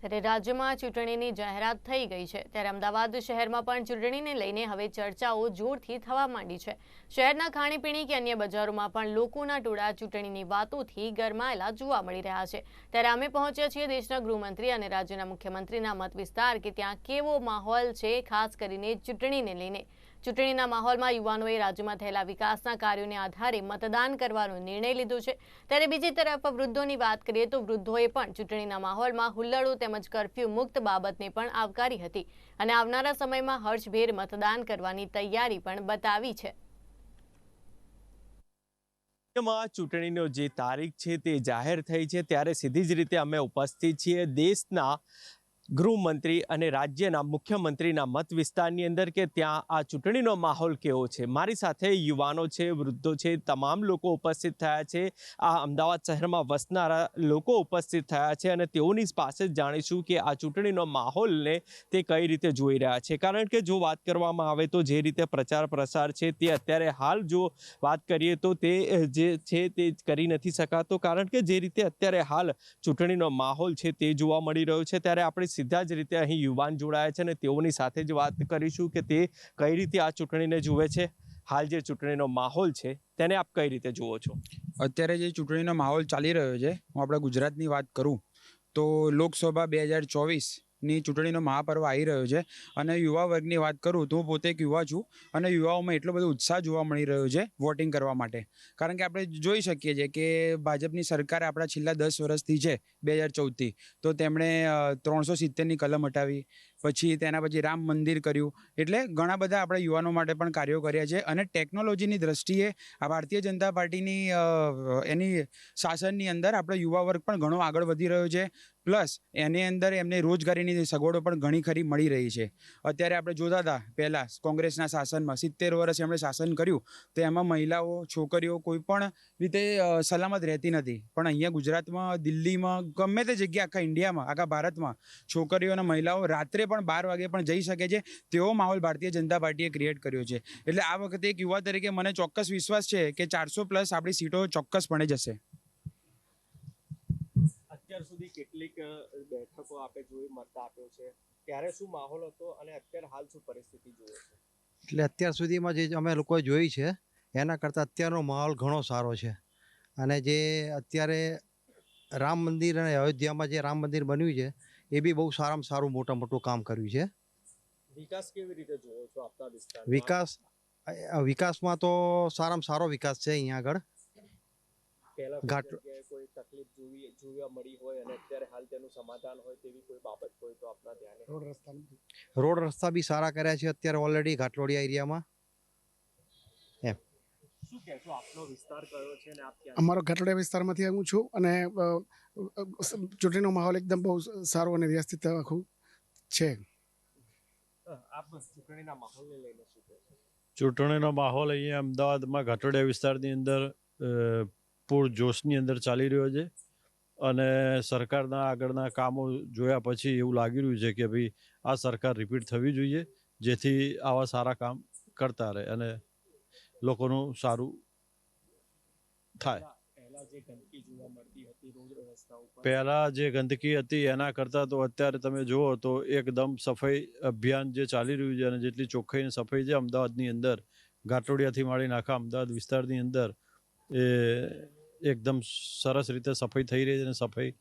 ત્યારે રાજ્યમાં ચૂંટણીની જાહેરાત થઈ ગઈ છે, ત્યારે અમદાવાદ શહેરમાં પણ ચૂંટણીને લઈને હવે ચર્ચાઓ જોરથી થવા માંડી છે. શહેરના ખાણીપીણી કે અન્ય બજારોમાં પણ લોકોના ટોળા ચૂંટણીની વાતોથી ગરમાયેલા જોવા મળી રહ્યા છે. ત્યારે અમે પહોંચ્યા છીએ દેશના ગૃહમંત્રી અને રાજ્યના મુખ્યમંત્રીના મત વિસ્તાર કે ત્યાં કેવો માહોલ છે, ખાસ કરીને ચૂંટણીને લઈને. ચૂંટણીના માહોલમાં યુવાનોએ રાજ્યમાં થયેલા વિકાસના કાર્યોને આધારે મતદાન કરવાનો નિર્ણય લીધો છે. ત્યારે બીજી તરફ વૃદ્ધોની વાત કરીએ તો વૃદ્ધોએ પણ ચૂંટણીના માહોલમાં હુલ્લડો તેમજ કરફ્યુ મુક્ત બાબતને પણ આવકારી હતી અને આવનારા સમયમાં હર્ષભેર મતદાન કરવાની તૈયારી પણ બતાવી છે. ચૂંટણીનો જે તારીખ છે તે જાહેર થઈ છે. ત્યારે સીધી જ રીતે અમે ઉપસ્થિત છીએ. દેશના ગૃહમંત્રી અને રાજ્યના મુખ્યમંત્રીના મત વિસ્તારની અંદર કે ત્યાં આ ચૂંટણીનો માહોલ કેવો છે? મારી સાથે યુવાનો છે, વૃદ્ધો છે, તમામ લોકો ઉપસ્થિત થયા છે. આ અમદાવાદ શહેરમાં વસનારા લોકો ઉપસ્થિત થયા છે અને તેઓની પાસે જ જાણીશું કે આ ચૂંટણીનો માહોલને તે કઈ રીતે જોઈ રહ્યા છે. કારણ કે જો વાત કરવામાં આવે તો જે રીતે પ્રચાર પ્રસાર છે તે અત્યારે હાલ જો વાત કરીએ તો તે જે છે તે કરી નથી શકાતો. કારણ કે જે રીતે અત્યારે હાલ ચૂંટણીનો માહોલ છે તે જોવા મળી રહ્યો છે. ત્યારે આપણે સીધા જ રીતે અહીં યુવાન જોડાયા છે અને તેઓની સાથે જ વાત કરીશું કે તે કઈ રીતે આ ચૂંટણીને જુએ છે, હાલ જે ચૂંટણીનો માહોલ છે, તેને આપ કઈ રીતે જુઓ છો? અત્યારે જે ચૂંટણીનો માહોલ ચાલી રહ્યો છે, હું આપણા ગુજરાતની વાત કરું, તો લોકસભા બે હજાર ચોવીસની ચૂંટણીનો મહાપર્વ આવી રહ્યો છે. અને યુવા વર્ગની વાત કરું તો હું પોતે એક યુવા છું અને યુવાઓમાં એટલો બધો ઉત્સાહ જોવા મળી રહ્યો છે વોટિંગ કરવા માટે. કારણ કે આપણે જોઈ શકીએ છીએ કે ભાજપની સરકાર આપણા છેલ્લા દસ વર્ષથી છે, બે હજાર ચૌદથી. તો તેમણે ત્રણસો સિત્તેરની કલમ હટાવી પછી તેના પછી રામ મંદિર કર્યું. એટલે ઘણા બધા આપણા યુવાનો માટે પણ કાર્યો કર્યા છે અને ટેકનોલોજીની દ્રષ્ટિએ આ ભારતીય જનતા પાર્ટીની એની શાસનની અંદર આપણો યુવા વર્ગ પણ ઘણો આગળ વધી રહ્યો છે. પ્લસ એની અંદર એમને રોજગારીની સગવડો પણ ઘણી ખરી મળી રહી છે. અત્યારે આપણે જોતા હતા પહેલાં કોંગ્રેસના શાસનમાં સિત્તેર વર્ષ એમણે શાસન કર્યું. તો એમાં મહિલાઓ, છોકરીઓ કોઈ પણ રીતે સલામત રહેતી નથી. પણ અહીંયા ગુજરાતમાં, દિલ્હીમાં, ગમે તે જગ્યા આખા ઇન્ડિયામાં, આખા ભારતમાં છોકરીઓ અને મહિલાઓ રાત્રે પણ બાર વાગે પણ જઈ શકે છે. તેવો માહોલ ભારતીય જનતા પાર્ટીએ ક્રિએટ કર્યો છે. એટલે આ વખતે એક યુવા તરીકે મને ચોક્કસ વિશ્વાસ છે કે ચારસો પ્લસ આપણી સીટો ચોક્કસપણે જશે. અત્યાર સુધી કેટલીક બેઠકો આપે જોઈ મત આપ્યો છે. ત્યારે શું માહોલ હતો અને અત્યારે હાલ શું પરિસ્થિતિ જોઈએ છે? એટલે અત્યાર સુધીમાં જે અમે લોકોએ જોઈ છે એના કરતાં અત્યારનો માહોલ ઘણો સારો છે. અને જે અત્યારે રામ મંદિર અને અયોધ્યામાં જે રામ મંદિર બન્યું છે એ બી બહુ સારામાં સારું મોટા મોટું કામ કર્યું છે. વિકાસ કેવી રીતે જોવો છો આપના વિસ્તાર વિકાસ વિકાસમાં તો સારામાં સારો વિકાસ છે અહીંયા આગળ. કોઈ ઘાટ- કોઈ તકલીફ જોવી જોવા મળી હોય અને અત્યારે હાલ તેનું સમાધાન હોય તેવી કોઈ બાબત હોય તો આપના ધ્યાને? રોડ રસ્તા બી. સારા કર્યા છે અત્યારે ઓલરેડી ઘાટલોડિયા એરિયામાં. શું કહેશો આપનો વિસ્તાર કયો છે અને આપ ક્યાં અમારો ઘટડા વિસ્તારમાંથી હું છું અને ચૂંટણીનો માહોલ એકદમ બહુ સારો અને વ્યવસ્થિત આખું છે. આપ ચૂંટણીના માહોલને લઈને શું કહેશો? ચૂંટણીનો માહોલ અહીંયા અમદાવાદમાં ઘાટોડિયા વિસ્તારની અંદર અ, પૂર જોશની અંદર ચાલી રહ્યો છે. અને સરકારના આગળના કામો જોયા પછી એવું લાગી રહ્યું છે કે ભાઈ આ સરકાર રિપીટ થવી જોઈએ જેથી આવા સારા કામ કરતા રહે. અને લોકોનું સારું થાય. પહેલા જે ગંદકી હતી એના કરતાં તો અત્યારે તમે જુઓ તો એકદમ સફાઈ અભિયાન જે ચાલી રહ્યું છે અને જેટલી ચોખ્ખાઈ સફાઈ છે અમદાવાદની અંદર ઘાટોડિયાથી માંડીને આખા અમદાવાદ વિસ્તારની અંદર એ એકદમ સરસ રીતે સફાઈ થઈ રહી છે અને સફાઈ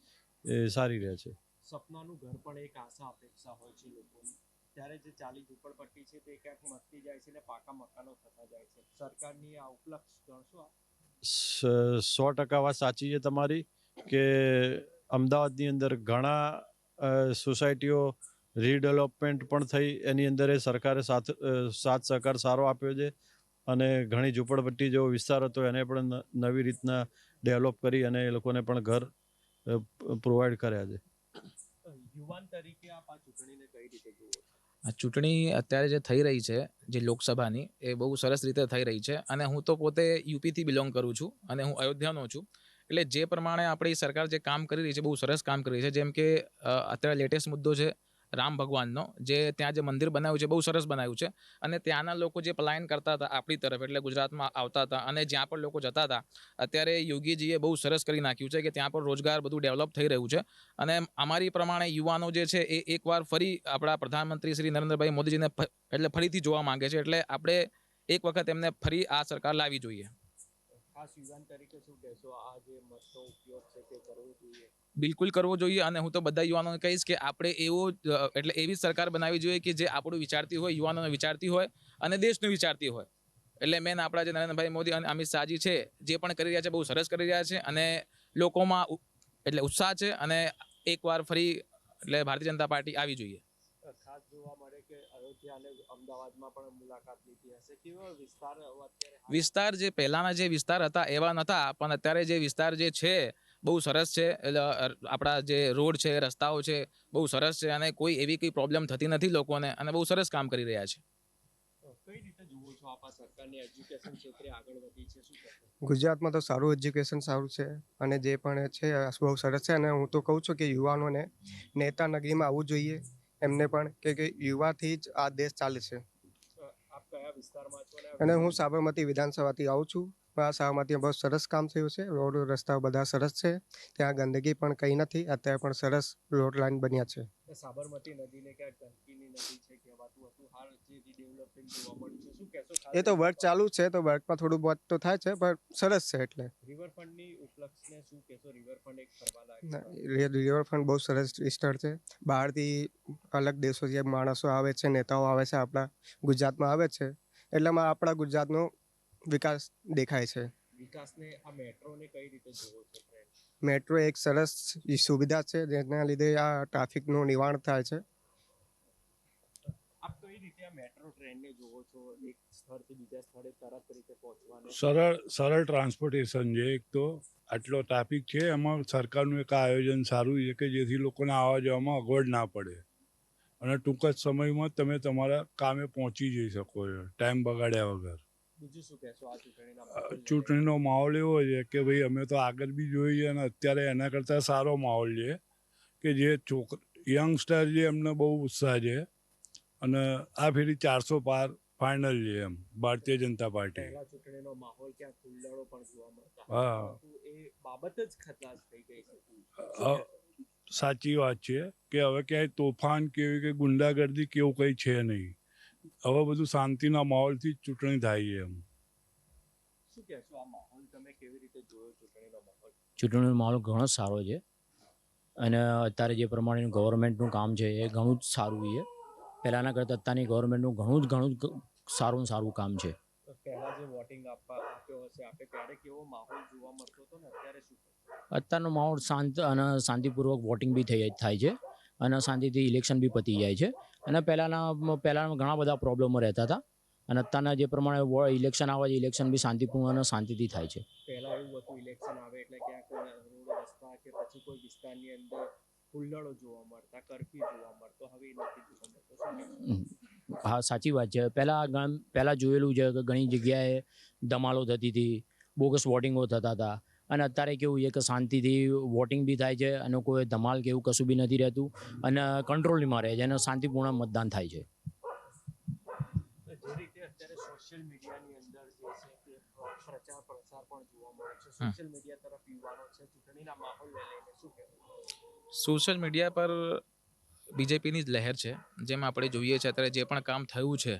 સારી રહે છે. સપનાનું ઘર પણ એક આશા અપેક્ષા હોય છે લોકોની. ત્યારે જે ચાલી ઝૂંપડપટ્ટી છે તે ક્યાંક મચતી જાય છે ને પાકા મકાનો થતા જાય છે. સરકારની આ ઉપલક્ષ ગણશો સો ટકા વાત સાચી છે તમારી કે અમદાવાદની અંદર ઘણા સોસાયટીઓ રીડેવલપમેન્ટ પણ થઈ એની અંદર એ સરકારે સાથ સાથ સહકાર સારો આપ્યો છે અને ઘણી ઝૂંપડપટ્ટી જેવો વિસ્તાર હતો એને પણ નવી રીતના ડેવલપ કરી અને એ લોકોને પણ ઘર પ્રોવાઈડ કર્યા છે. યુવાન તરીકે આપ આ ચૂંટણીને કઈ રીતે જુઓ ચૂંટણી અત્યારે જે થઈ રહી છે, જે લોકસભાની, એ બહુ સરસ રીતે થઈ રહી છે. અને હું તો પોતે યુપીથી બિલોંગ કરું છું અને હું અયોધ્યાનો છું. એટલે જે પ્રમાણે આપણી સરકાર જે કામ કરી રહી છે, બહુ સરસ કામ કરી રહી છે. જેમ કે અત્યારે લેટેસ્ટ મુદ્દો છે રામ ભગવાનનો, જે ત્યાં જે મંદિર બનાવ્યું છે, બહુ સરસ બનાવ્યું છે. અને ત્યાંના લોકો જે પલાયન કરતા હતા, આપણી તરફ એટલે ગુજરાતમાં આવતા હતા અને જ્યાં પણ લોકો જતા હતા, અત્યારે યોગીજીએ બહુ સરસ કરી નાખ્યું છે કે ત્યાં પણ રોજગાર બધું ડેવલપ થઈ રહ્યું છે. અને અમારી પ્રમાણે યુવાનો જે છે, એ એકવાર ફરી આપણા પ્રધાનમંત્રી શ્રી નરેન્દ્રભાઈ મોદીજીને એટલે ફરીથી જોવા માંગે છે, એટલે આપણે એક વખત એમને ફરી આ સરકાર લાવવી જોઈએ. ખાસ યુવાન તરીકે શું કહેશો? આ જે મતનો ઉપયોગ છે તે કરવો જોઈએ. બિલકુલ કરવો જોઈએ અને હું તો બધા યુવાનોને કહીશ કે આપણે એવો એટલે એવી સરકાર બનાવવી જોઈએ કે જે આપણું વિચારતી હોય યુવાનોને વિચારતી હોય અને દેશનું વિચારતી હોય. એટલે મેન આપણા જે નરેન્દ્રભાઈ મોદી અને અમિત શાહજી છે જે પણ કરી રહ્યા છે બહુ સરસ કરી રહ્યા છે અને લોકોમાં એટલે ઉત્સાહ છે અને એકવાર ફરી એટલે ભારતીય જનતા પાર્ટી આવી જોઈએ. ખાસ જોવા મળે કે અયોધ્યા અને અમદાવાદમાં પણ મુલાકાત લીધી હશે. કેવો વિસ્તાર વિસ્તાર જે પહેલાના જે વિસ્તાર હતા એવા નહોતા પણ અત્યારે જે વિસ્તાર જે છે બહુ સરસ છે. એટલે આપણા જે રોડ છે રસ્તાઓ છે બહુ સરસ છે અને કોઈ એવી કોઈ પ્રોબ્લેમ થતી નથી લોકોને અને બહુ સરસ કામ કરી રહ્યા છે. કઈ રીતે જુઓ છો આપ સરકારની એજ્યુકેશન ક્ષેત્રે આગળ વધી છે? શું ગુજરાતમાં તો સારું એજ્યુકેશન સારું છે અને જે પણ છે બહુ સરસ છે અને હું તો કહું છું કે યુવાનોને નેતા નગરીમાં આવવું જોઈએ. એમને પણ કે કે યુવાથી જ આ દેશ ચાલે છે. આપ કયા વિસ્તારમાં છો અને હું સાબરમતી વિધાનસભાથી આવું છું. આ ત્યાં બહુ સરસ કામ થયું છે. રોડ રસ્તાઓ બધા સરસ છે. ત્યાં ગંદકી પણ કંઈ નથી. અત્યારે પણ સરસ રોડ લાઈન બન્યા છે. સાબરમતી નદીને ક્યાંક ગંદકીની નદી છે કહેવાતું હતું. હાલ જે રીડેવલપમેન્ટ જોવા મળ્યું છે શું કહેશો એ તો વર્ક ચાલુ છે તો વર્કમાં થોડું બહુ તો થાય છે પણ સરસ છે એટલે. રિવરફ્રન્ટની ઉપલક્ષને શું કહેશો? રિવરફ્રન્ટ એક ફરવા રિવરફ્રન્ટ બહુ સરસ સ્થળ છે. બહારથી અલગ દેશો જે માણસો આવે છે નેતાઓ આવે છે આપણા ગુજરાતમાં આવે છે. એટલામાં આપણા ગુજરાતનો વિકાસ દેખાય છે. વિકાસને આ મેટ્રોને કઈ રીતે જોવો છો મેટ્રો એક સરસ સુવિધા છે જેના લીધે આ ટ્રાફિકનું નિવારણ થાય છે. આપ કઈ રીતે આ મેટ્રો ટ્રેનને જોવો છો? એક સ્થળથી બીજા સ્થળે તરત રીતે પહોંચવાને? સરળ સરળ ટ્રાન્સપોર્ટેશન છે એક તો. આટલો ટ્રાફિક છે એમાં સરકારનું એક આયોજન સારું છે કે જેથી લોકોને આવવા જવામાં અગવડ ના પડે. અને ટૂંક જ સમયમાં તમે તમારા કામે પહોંચી જઈ શકો છો ટાઈમ બગાડ્યા વગર. બીજું શું કહેશો? આ ચૂંટણીના માહોલ એવો છે કે ભાઈ અમે તો આગળ બી જોઈએ અને અત્યારે એના કરતાં સારો માહોલ છે કે જે છોકરા યંગસ્ટર જે એમને બહુ ઉત્સાહ છે અને આ ફેરી ચારસો પાર ફાઇનલ છે એમ ભારતીય જનતા પાર્ટી. ચૂંટણીનો માહોલ ક્યાં ખુલ્લડો પણ જોવા મળતા હા. એ બાબત જ ખતરાશ થઈ ગઈ છે. સાચી વાત છે કે હવે ક્યાંય તોફાન કેવી કે ગુંડાગર્દી કેવું કંઈ છે નહીં. હવે બધું શાંતિના માહોલથી જ ચૂંટણી થાય છે એમ. શું કહેશો આ માહોલ? તમે કેવી રીતે જોયો ચૂંટણીનો માહોલ? ચૂંટણીનો માહોલ ઘણો સારો છે. અને અત્યારે જે પ્રમાણેનું ગવર્મેન્ટનું કામ છે એ ઘણું જ સારું છે. પહેલાંના કરતાં અત્યારની ગવર્મેન્ટનું ઘણું જ ઘણું જ સારું સારું કામ છે. પહેલા જે વોટિંગ આપવા આપ્યો હશે આપે ત્યારે કેવો માહોલ જોવા મળતો હતો ને? અત્યારે શું અત્યારનો માહોલ શાંત અને શાંતિપૂર્વક વોટિંગ બી થઈ થાય છે. અને શાંતિથી ઇલેક્શન બી પતી જાય છે. અને પહેલાંના પહેલાં ઘણા બધા પ્રોબ્લેમો રહેતા હતા. અને અત્યારના જે પ્રમાણે ઇલેક્શન આવે છે ઇલેક્શન બી શાંતિપૂર્ણ અને શાંતિથી થાય છે. પહેલાં એવું હતું ઇલેક્શન આવે એટલે ક્યાંક રોડ રસ્તા કે પછી કોઈ વિસ્તારની અંદર હુલ્લડો જોવા મળતા કરફ્યુ જોવા મળતો હવે નથી. હા સાચી વાત છે. પહેલાં પહેલાં જોયેલું છે કે ઘણી જગ્યાએ ધમાલો થતી હતી બોગસ વોટિંગો થતા હતા. અને અત્યારે કેવું છે કે શાંતિથી વોટિંગ બી થાય છે અને કોઈ ધમાલ કે એવું કશું બી નથી રહેતું અને કંટ્રોલમાં રહે છે અને શાંતિપૂર્ણ મતદાન થાય છે. જે રીતે અત્યારે સોશિયલ મીડિયાની અંદર જે છે તે પ્રચાર પ્રસાર પણ જોવા મળે છે સોશિયલ મીડિયા તરફ યુવાનો છે ચૂંટણીના માહોલને લઈને શું કહેવું સોશિયલ મીડિયા પર બીજેપીની જ લહેર છે. જેમ આપણે જોઈએ છે અત્યારે જે પણ કામ થયું છે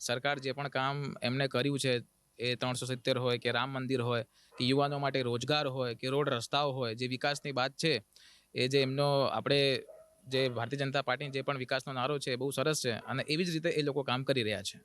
સરકાર જે પણ કામ એમને કર્યું છે એ ત્રણસો સિત્તેર હોય કે રામ મંદિર હોય કે યુવાનો માટે રોજગાર હોય કે રોડ રસ્તાઓ હોય, જે વિકાસની વાત છે, એ જે એમનો આપણે જે ભારતીય જનતા પાર્ટી જે પણ વિકાસનો નારો છે બહુ સરસ છે અને એવી જ રીતે એ લોકો કામ કરી રહ્યા છે.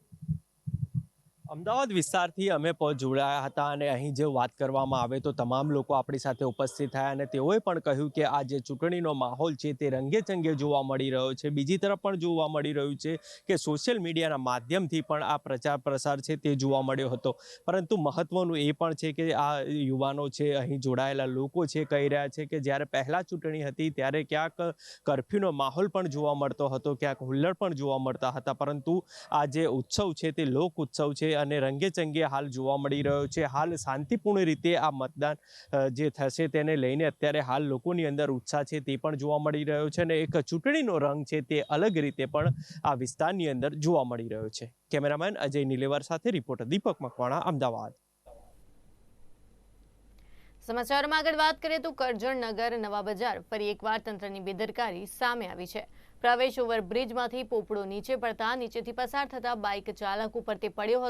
અમદાવાદ વિસ્તારથી અમે જોડાયા હતા અને અહીં જે વાત કરવામાં આવે તો તમામ લોકો આપણી સાથે ઉપસ્થિત થયા અને તેઓએ પણ કહ્યું કે આ જે ચૂંટણીનો માહોલ છે તે રંગે ચંગે જોવા મળી રહ્યો છે. બીજી તરફ પણ જોવા મળી રહ્યું છે કે સોશિયલ મીડિયાના માધ્યમથી પણ આ પ્રચાર પ્રસાર છે તે જોવા મળ્યો હતો. પરંતુ મહત્વનું એ પણ છે કે આ યુવાનો છે, અહીં જોડાયેલા લોકો છે કહી રહ્યા છે કે જ્યારે પહેલાં ચૂંટણી હતી ત્યારે ક્યાંક કરફ્યુનો માહોલ પણ જોવા મળતો હતો, ક્યાંક હુલ્લડ પણ જોવા મળતા હતા. પરંતુ આ જે ઉત્સવ છે તે લોક ઉત્સવ છે અને રંગેચંગે હાલ જોવા મળી રહ્યો છે. હાલ શાંતિપૂર્ણ રીતે આ મતદાન જે થશે તેને લઈને અત્યારે હાલ લોકોની અંદર ઉત્સાહ છે તે પણ જોવા મળી રહ્યો છે અને એક ચૂંટણીનો રંગ છે તે અલગ રીતે પણ આ વિસ્તારની અંદર જોવા મળી રહ્યો છે. કેમેરામેન અજય નિલેવર સાથે રિપોર્ટર દીપક મકવાણા, અમદાવાદ. સમાચારમાં આગળ વાત કરીએ તો કરજણ નગર નવા બજાર ફરી એકવાર તંત્રની બેદરકારી સામે આવી છે. પ્રવેશ ઓવરબ્રિજમાંથી પોપડો નીચે પડતા, નીચેથી પસાર થતા બાઇક ચાલક ઉપર તે પડ્યો હતો.